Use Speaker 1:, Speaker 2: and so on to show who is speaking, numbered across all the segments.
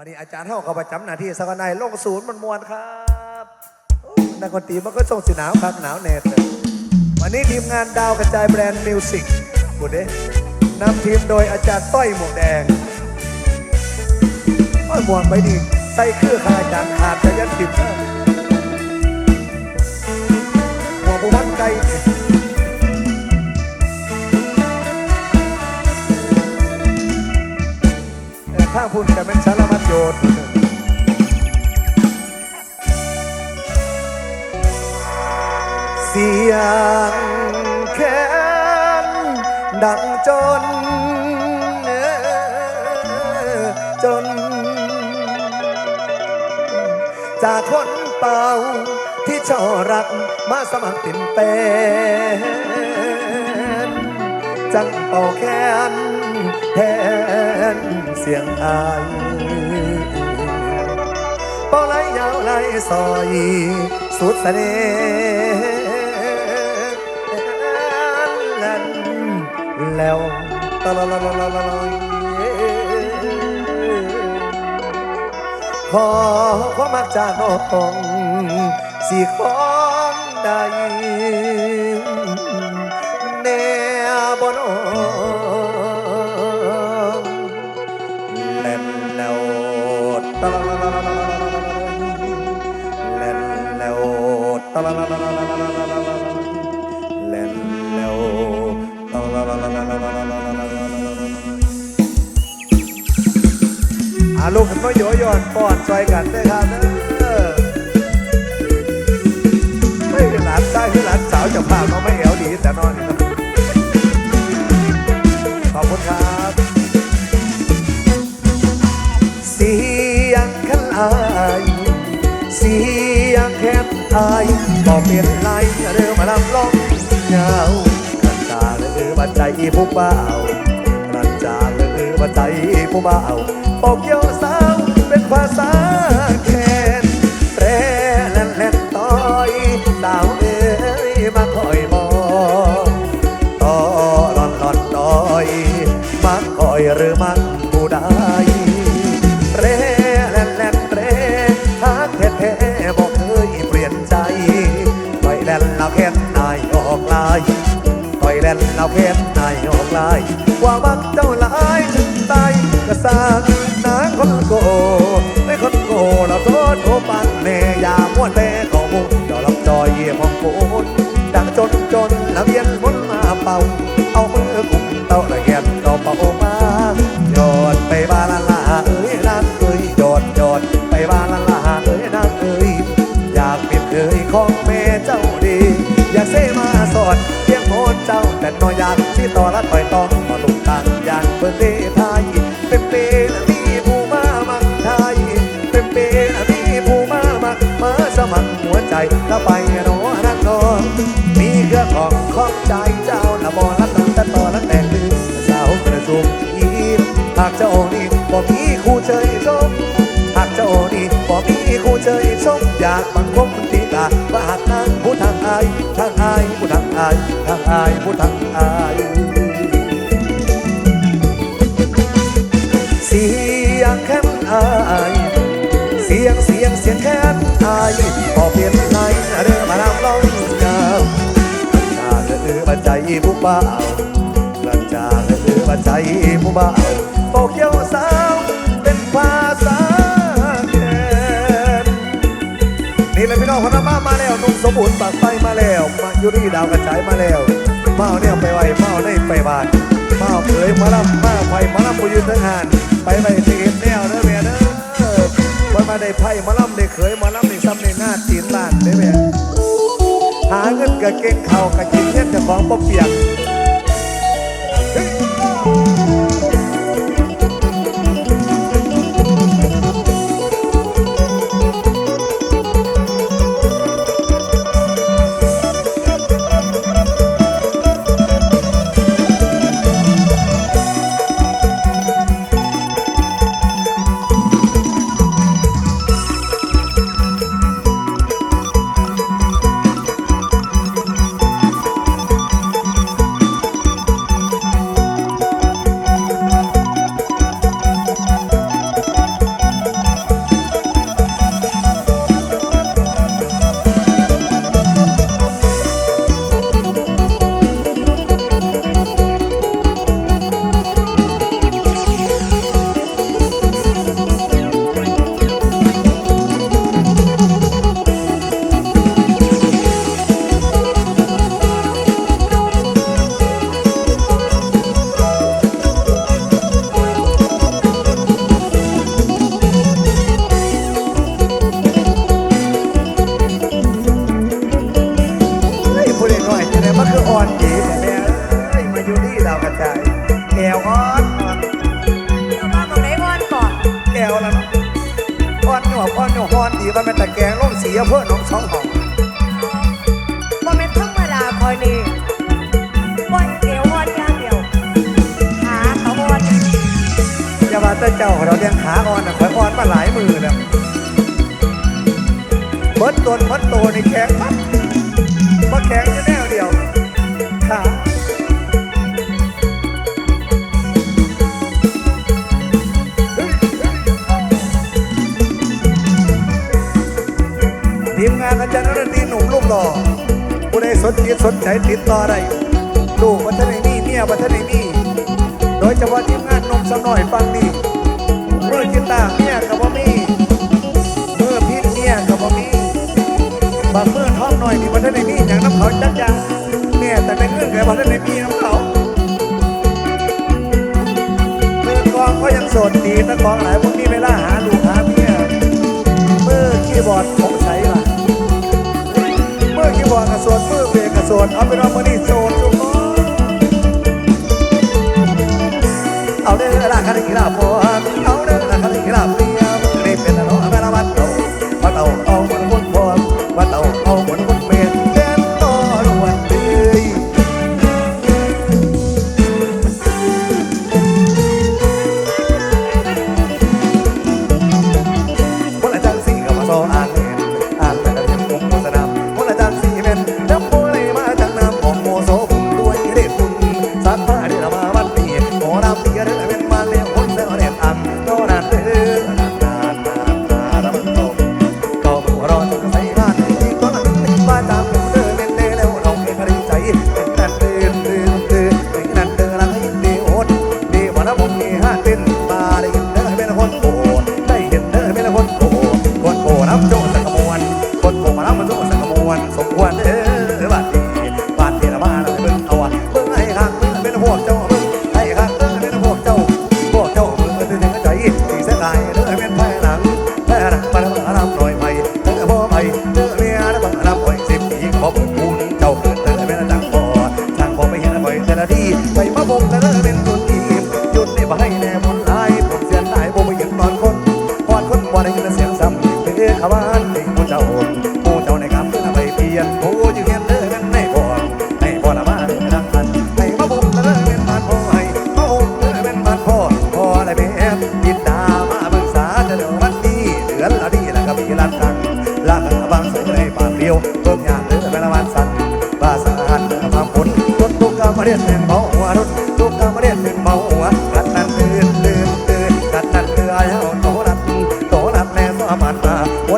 Speaker 1: วันนี้อาจารย์เท่ากับประจำหน้าที่สกนายลงศูนย์มันมวนครับนักดนตรีมันก็ส่งสีหนาวครับหนาวแน่เลยวันนี้ทีมงานดาวกระจายแบรนด์มิวสิกบุเด้นำทีมโดยอาจารย์ต้อยหมวกแดงโอ้ยมวกไปดีใส่เครือขาอาจารย์ขาดจะยันติดเนะหมวกผู้พันไก ลแต่ถ้าพุ่นจะเป็นสารมัดโยนเสียงแค้นดังจน จน จากคนเป่าที่ชอรักมาสมัครตินเป็นจังเป่าแค้นแทน สียงอายเป่าไหลยาวไหลซอยสุดเสน่ห์นั้นแล้วตะละลลลลลขอความมักจากน้องสิของใด ป้อนซอยกันได้ครับเด้อไม่หลานได้คือหลานสาวจะพาพน้องไม่เอวดีแต่นอนขอบคุณครับ เสียงขันอายเสียงแค้นอายบอกเปลี่ยนไรเรือมาลำลองเงาขันตาหรือบันใจผู้เบาขันจาหรือบันใจผู้เบาบอกเยวสาวเป็นภาษาแคนแตรแล่นแล่นต่อยสาวเอ้ยมาคอยมองต่อหลอนหลอนต่อยมักคอยหรือมักผู้ใดเร่แล่นแล่นเรฮักแท้แท้บอกเคยเปลี่ยนใจคอยแล่นเราแค่นายออกลายคอยแล่นเราแค่ เย่ของโกนดังจนจนแล้วเวียนวนมาเป่า เอามือกุมเต้าละเอียดก็เป่ามาโยนไปบาลาลาเอ้ยนางเอ้ยโยนโยนไปบาลาลาเอ้ยนางเอ้ยอยากเป็นเคยของแม่เจ้าดี อยากเสมาสอนเพียงโหนเจ้าแต่น้อยอยากที่ต่อละต่อยต้อง ใจแล้วไปโนนักนอนมีเครื่องของของใจเจ้าละบอละตั้งแต่ต่อละแต่ลืมสาวกระจุมอีมหากเจ้านี่บ่มีคู่เชยชมหากเจ้านี่บ่มีคู่เชยชมอยากบังคมตีตาว่าหากนางผู้ทางอายทางอายผู้ทางอายทางอายผู้ทางอาย ผู้บ่าวกลันจาเอือบันใจผู้บ่าวโตเกียวสาวเป็นภาษาแค้นนี่เลยพี่น้องคนละมามาแล้วนุ่มสมบูรณ์ปากไฟมาแล้วมายุรีดาวกระจายมาแล้วเมาเนี่ยไปไหวเมาได้ไปบ้านเมาเคยมาลำมาไฟมาลำบุยืนทั้งงาน ไปไปเทนแนวเด้อแม่เด้อวันมาได้ไพ่มาลำได้เคยมาลำได้ซ้ำในหน้าจีนบ้านเด้อแม่ หาเงินกับเก่งเข่ากับกินเทียนจะของบ่เปียก อยนี่เอ
Speaker 2: วอ่อนอย่างเดียว ขาเอน
Speaker 1: ย่ามาเต้นเจ้าของเราเลี้ยงขาอ่อนนะขอ่อนมาหลายมือแล้เบิดตัวเบิดตัวในแข็งปั๊บมาแข็งจะแน่วเดียวขาทีมงานอาจารย์นรตีหนุ่มลูกหล่อ ได้สนจิตสนใจติดต่อไรดูกวัฒนมีเนี่ยวัฒนมีโดยเฉพาะทีมงานนมสน่อยฟังดีเมื่อกีตาเนี่ยกับบ่มีเมื่อพิษเนี่ยกับบ่มีบางเมื่อท้องหน่อยนี่วัฒนมีอย่างน้ำเขาจักจังเนี่ยแต่ในเงื่อนไขวัฒนมีน้ำเขาเมื่อกองก็ยังสดดีแต่กองหลายพวกนี้เวลาหาดูหาเมียเมื่อคีย์บอร์ดของใส สดเอาไปรอมือนี้โสดทุกคนเอาเด้อล่ะกันกีฬาพอ I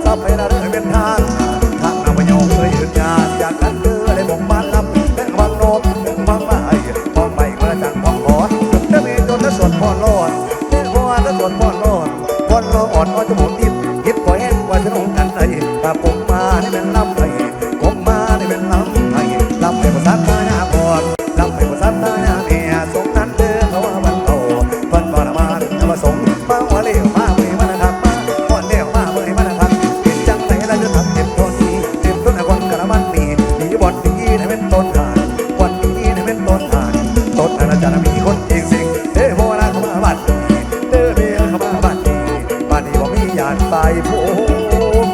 Speaker 1: fuerza. ายภูม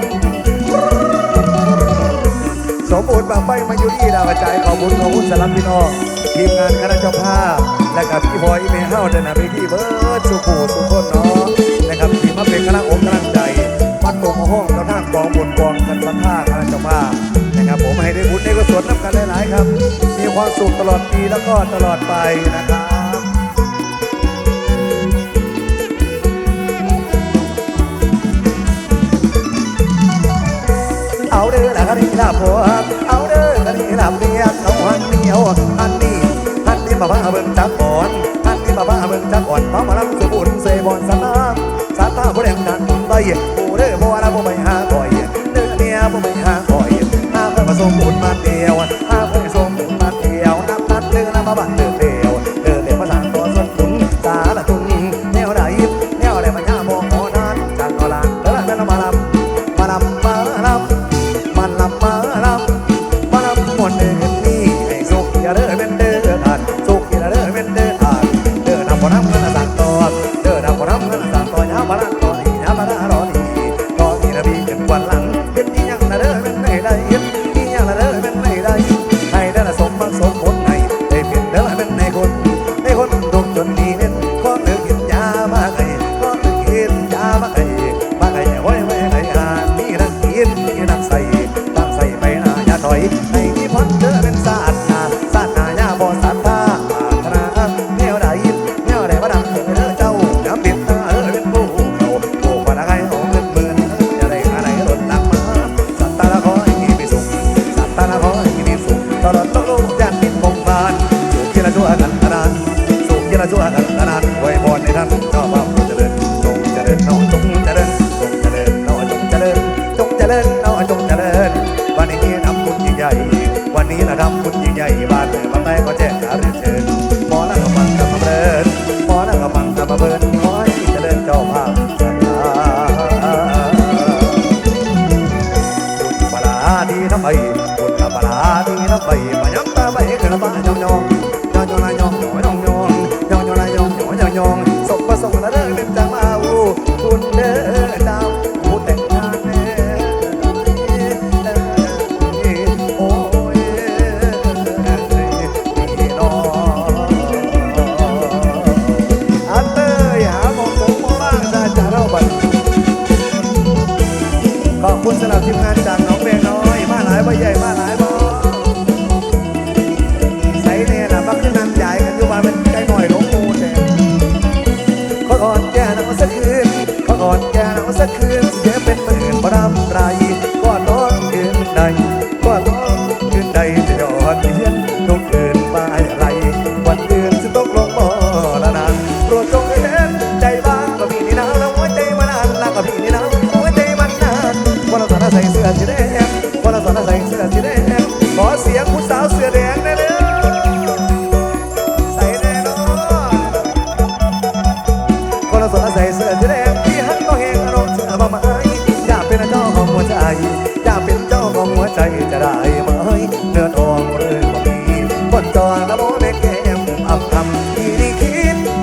Speaker 1: สมบูรณ์บางใบมาอยู่ที่ดาวกระจายขอบคุญขอบคุณสลับพี่น้องทีมงานคณะเจ้าภาพและกับพี่หอยเมเฮาเดินหน้าไปที่เบิร์ดสุขูสุขคนเนาะนะครับที่มาเป็นคณะองค์กำลังใจมัดตรงห้องแล้วท่ากองบนกองกันพันท่าคณะเจ้าภาพนะครับผมให้ได้บุญได้กุศลน้ำกันหลายๆครับ มีความสุขตลอดปีแล้วก็ตลอดไปนะครับ อันนี้ลาผัวเอาเด้ออันนี้ลาเมียเอาหันเดียวอันนี้อันนี้มาบ้าเบิ่งจะกอ่อนอันนี้มาบ้าเบิ่งจะกอ่อนพร้อมมารังสมุนเสบอนสนามสาตาผู้แดงดันไปผู้เด้อบ่ละบ่ไปหาก่อยเด้อเมียบ่ไปหาก่อยหาเพิ่นผสมบุญมาเดียว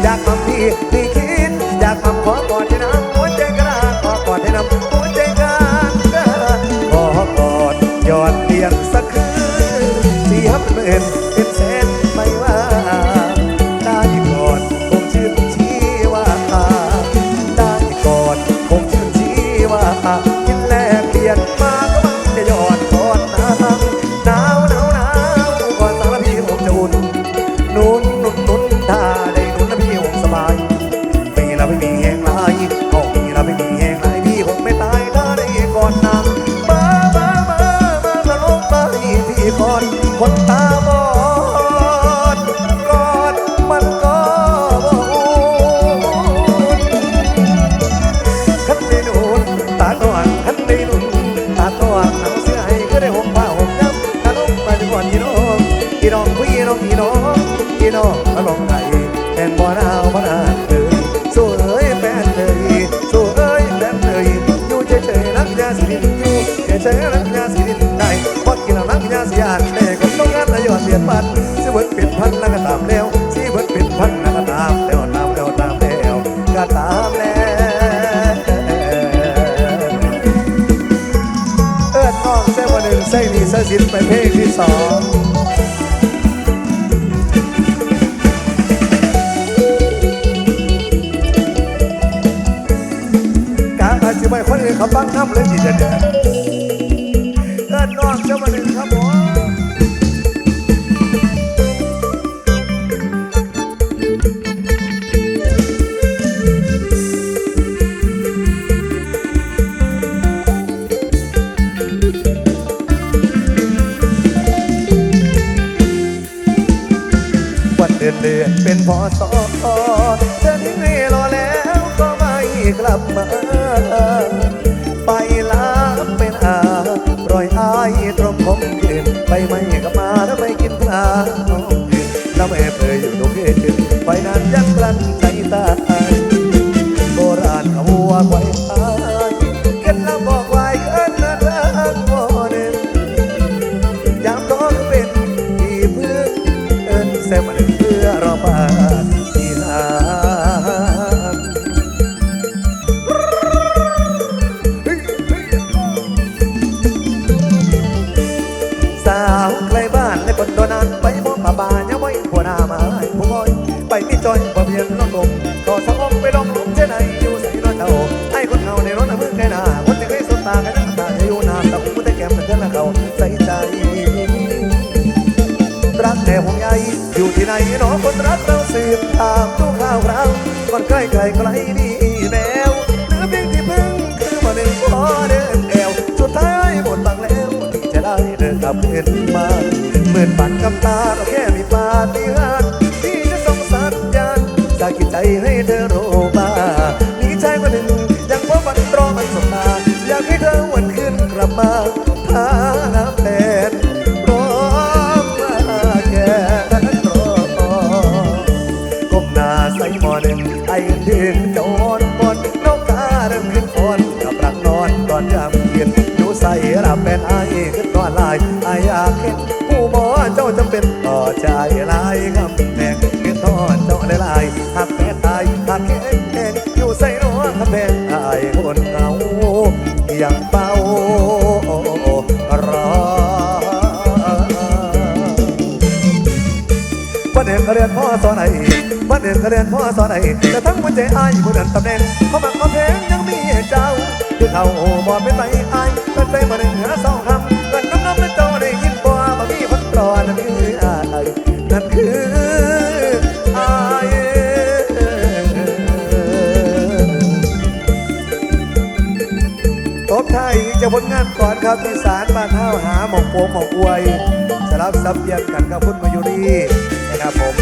Speaker 1: จากมัมพี่ รัยาสินได้พอกินแล้วยาสียาแต่ก็ต้องงานนายอดเสียพันสิเบิดเป็นพันนักตามแล้วสิเบิดเป็นพันนักตามแล้วตามแล้วตามแล้วก็ตามแล้วเอิดน้องเส้นวันหนึ่งเส้นนี้เส้นสินไปเพลงที่สองไม่คนอื่นเขาฟังน้ำเลยดีเด่น lòng em ơi dù đôi ักแน่ห่วงใยอยู่ที่ไหนหนอคนรักเราสืบถามทุกข่าวเราคนใกล้ไกลไกลนี่แมวหรือเพียงที่พึ่งคือมาหนึ่งพอเดินแอวสุดท้ายหมดหลังแล้ว จะได้เดินกลับเห็นมาเหมือนปันกับตาเราแค่มีปาฏิหาริย์ที่จะส่งสัญญาณจากิใจให้เธอรู้บ้าายอายาเห็นผู้บ่เจ้าจำเป็นต่อใจลายครับแพงเงินทอนเจ้าะได้ลายหักแม่ตายหักแข็งแข็งอยู่ใส่ร้อคำแพงอายคนเขาอย่างเป้ารอวันเห็นเรียนพ่อสอนไอ้วันเห็นเรียนพ่อสอนไอ้แต่ทั้งหัวใจไอ้บุญอันตำแหน่งเขามักเขาแพงยังมีเจ้าคือเขาบ่เป็นไรอายเป็นใจมาเหนือส กับผลงานก่อนครับอีสารบ้านเท่าหาหมกโปมหมอกอวยสลับซับเยียนกันกับพุทธมยุรีนะครับผม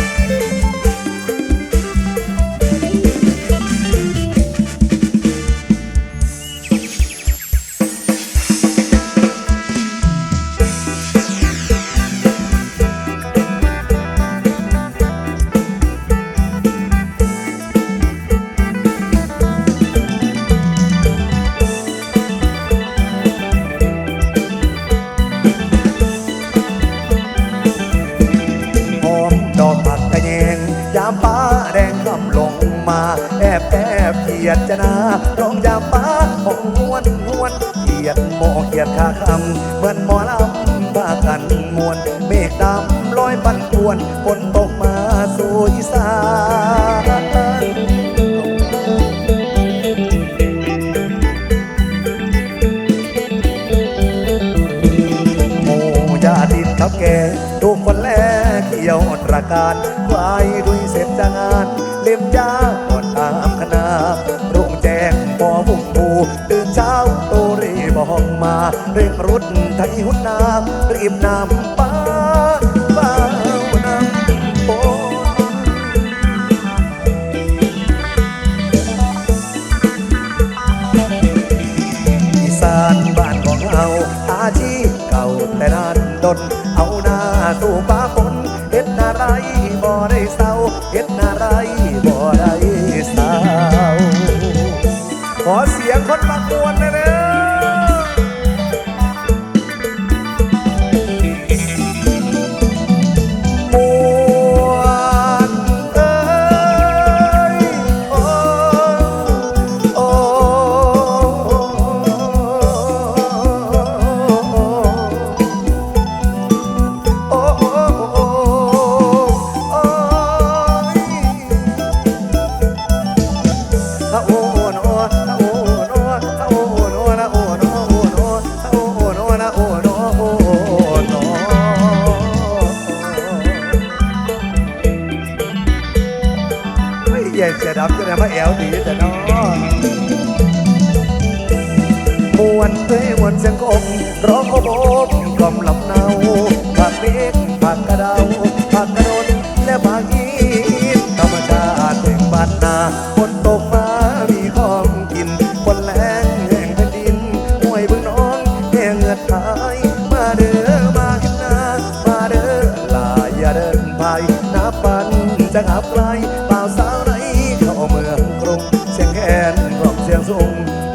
Speaker 1: ขาคำเหมือนหมอลำบากันมวนเมฆดำลอยปันกวนฝนตกมาสู่อีสานทับแก่ทุกคนแลเกี่ยวตระการควายด้วยเสร็จจางานเล็บจา เร่งรุดไทยหุ่นน้ำรีบนำไป ครับจะได้พรแอวดีแต่น้องมวนเอ้ยมวนเสียงคงร้องโอ้โห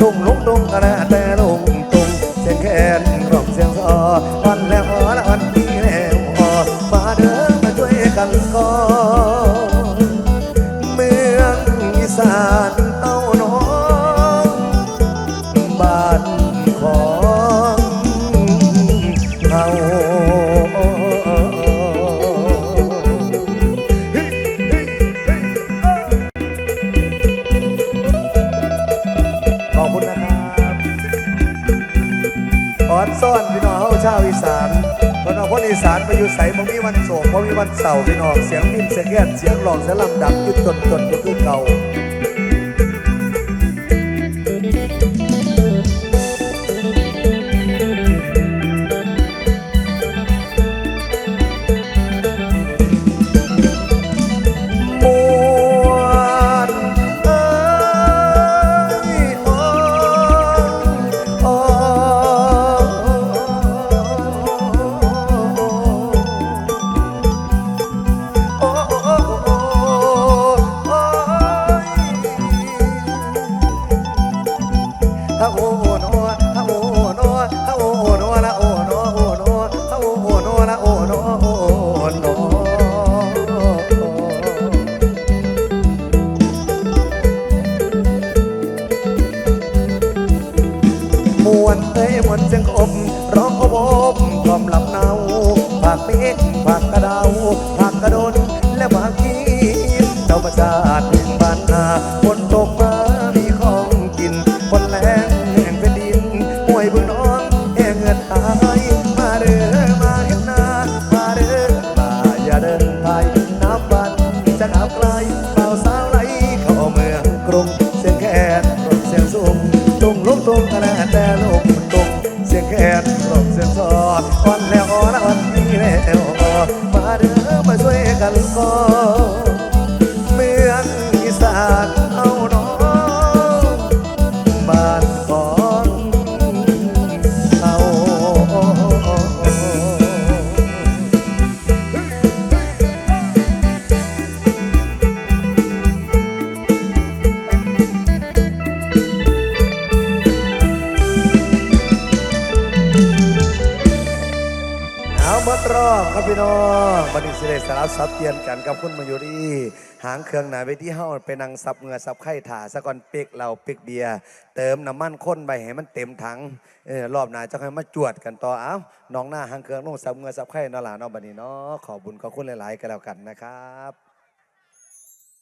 Speaker 1: ทุ่งลุกดงกระแต องสลับดับยุดจนจน มนเสียงอบร้องอบอบความหลับเนาผักเมฆกผักกระดาวผักกระโดน รับเปลี่ยนกันกับคุณมายุรีหางเครื่องหนาไปที่เฮาไปนั่งสับเงือสับไข่ถาสะก่อนเป๊กเราเป๊กเบียร์เติมน้ำมันข้นไปให้มันเต็มถังเออรอบหน้าจะให้มาจวดกันต่อเอ้าน้องหน้าหางเครื่องลงสับเงือสับไข่นาะล่ะเนอบันนี้เนาะขอบุญขอบคุณหลาย ๆ กันแล้วกันนะครับ